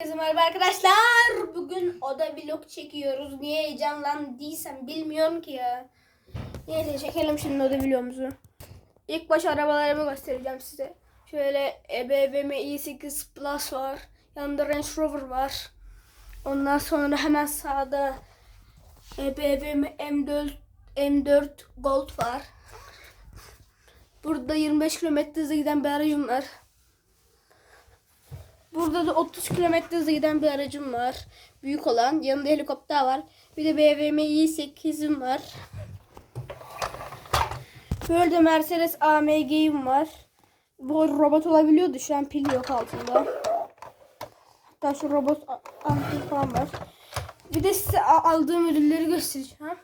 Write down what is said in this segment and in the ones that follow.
Herkese merhaba arkadaşlar. Bugün oda vlog çekiyoruz. Niye heyecanlandıysam bilmiyorum ki ya. Neyse çekelim şimdi oda vlogumuzu. İlk baş arabalarımı göstereceğim size. Şöyle e, BMW i8 Plus var. Yanında Range Rover var. Ondan sonra hemen sağda e, BMW M4 M4 Gold var. Burada 25 km hızla giden bir aracım var. Burada da 30 km hızla giden bir aracım var. Büyük olan. Yanında helikopter var. Bir de BMW i8'im var. Böyle de Mercedes AMG'im var. Bu robot olabiliyordu. Şu an pil yok altında. Hatta şu robot a- ampul falan var. Bir de size aldığım ürünleri göstereceğim.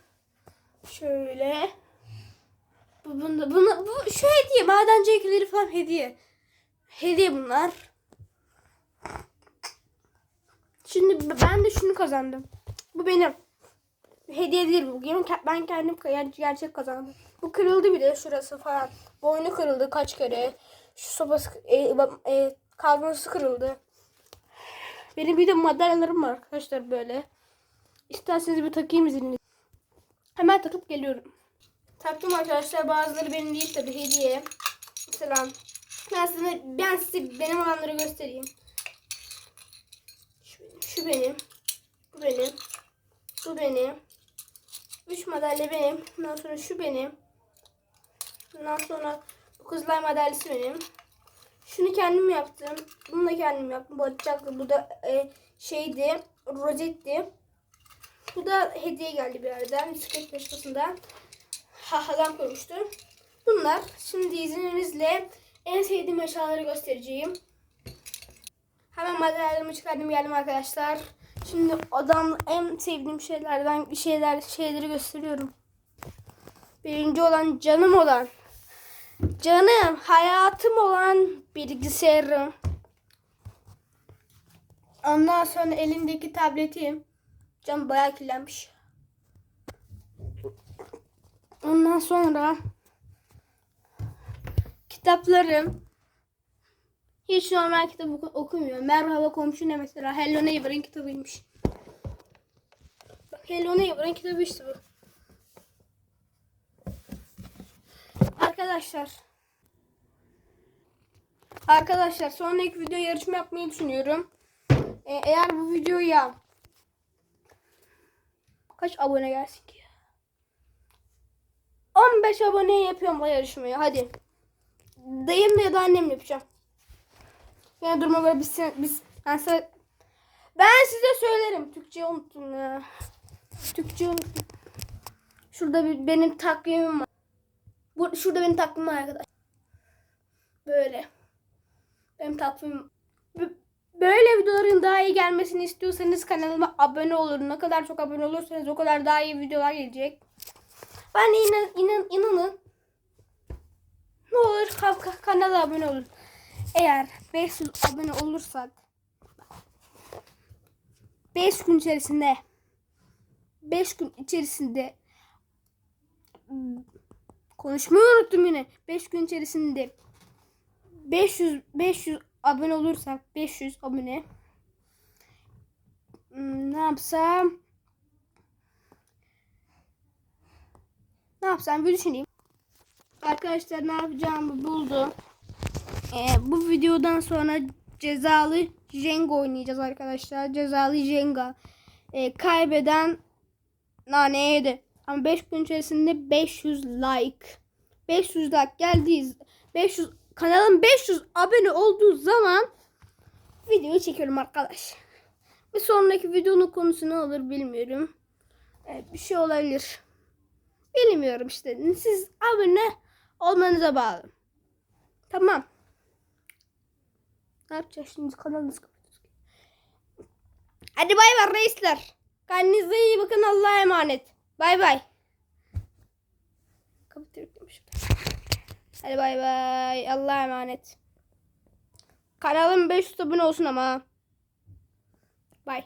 Şöyle. Bu, bunda, bunu, bu şu hediye. Ekleri falan hediye. Hediye bunlar. Şimdi ben de şunu kazandım. Bu benim. Hediye değil bu. Ben kendim ger- gerçek kazandım. Bu kırıldı bile şurası falan. Boynu kırıldı kaç kere. Şu sobası e, e, kablosu kırıldı. Benim bir de madalyalarım var arkadaşlar böyle. İsterseniz bir takayım izini. Hemen takıp geliyorum. Taktım arkadaşlar. Bazıları benim değil tabi hediye. Mesela ben size, ben size benim olanları göstereyim. Şu benim, bu benim, bu benim. Üç madalya benim. Ondan sonra şu benim. Ondan sonra bu kızlar madalyası benim. Şunu kendim yaptım. Bunu da kendim yaptım. Bu. Bu da e, şeydi. Rozetti. Bu da hediye geldi bir yerden. Bisiklet yarışmasından. Hahadan koymuştum. Bunlar. Şimdi izninizle en sevdiğim eşyaları göstereceğim. Hemen madalyalarımı çıkardım geldim arkadaşlar. Şimdi odam en sevdiğim şeylerden bir şeyler şeyleri gösteriyorum. Birinci olan canım olan canım hayatım olan bilgisayarım. Ondan sonra elimdeki tabletim. Cam bayağı kirlenmiş. Ondan sonra kitaplarım. Hiç normal kitap oku- okumuyorum. Merhaba komşu ne mesela? Hello Neighbor'ın kitabıymış. Bak Hello Neighbor'ın kitabı işte bu. Arkadaşlar. Arkadaşlar sonraki video yarışma yapmayı düşünüyorum. Ee, eğer bu videoya kaç abone gelsin ki? 15 abone yapıyorum bu yarışmayı. Hadi. Dayım ya da annem yapacağım. Yani durma böyle biz, biz ben, size, ben size söylerim. Türkçe unuttum ya. Türkçe unuttum. Şurada bir benim takvimim var. Bu, şurada benim takvimim var arkadaş. Böyle. Benim takvimim. Böyle videoların daha iyi gelmesini istiyorsanız kanalıma abone olun. Ne kadar çok abone olursanız o kadar daha iyi videolar gelecek. Ben inan, inan, inanın. Ne olur ka- ka- kanala abone olun. Eğer 500 abone olursak 5 gün içerisinde 5 gün içerisinde konuşmayı unuttum yine. 5 gün içerisinde 500 500 abone olursak 500 abone hmm, ne yapsam ne yapsam bir düşüneyim. Arkadaşlar ne yapacağımı buldum. Ee, bu videodan sonra cezalı Jenga oynayacağız arkadaşlar. Cezalı Jenga. Ee, kaybeden nane yedi. Ama 5 gün içerisinde 500 like. 500 like geldiği 500 kanalın 500 abone olduğu zaman videoyu çekiyorum arkadaş. Bir sonraki videonun konusu ne olur bilmiyorum. Ee, bir şey olabilir. Bilmiyorum işte. Siz abone olmanıza bağlı. Tamam. Ne yapacağız şimdi. Hadi bay bay reisler. Kendinize iyi bakın Allah'a emanet. Bay bay. Kapatıyorum demişim. Hadi bay bay. Allah'a emanet. Kanalım 500 abone olsun ama. Bay.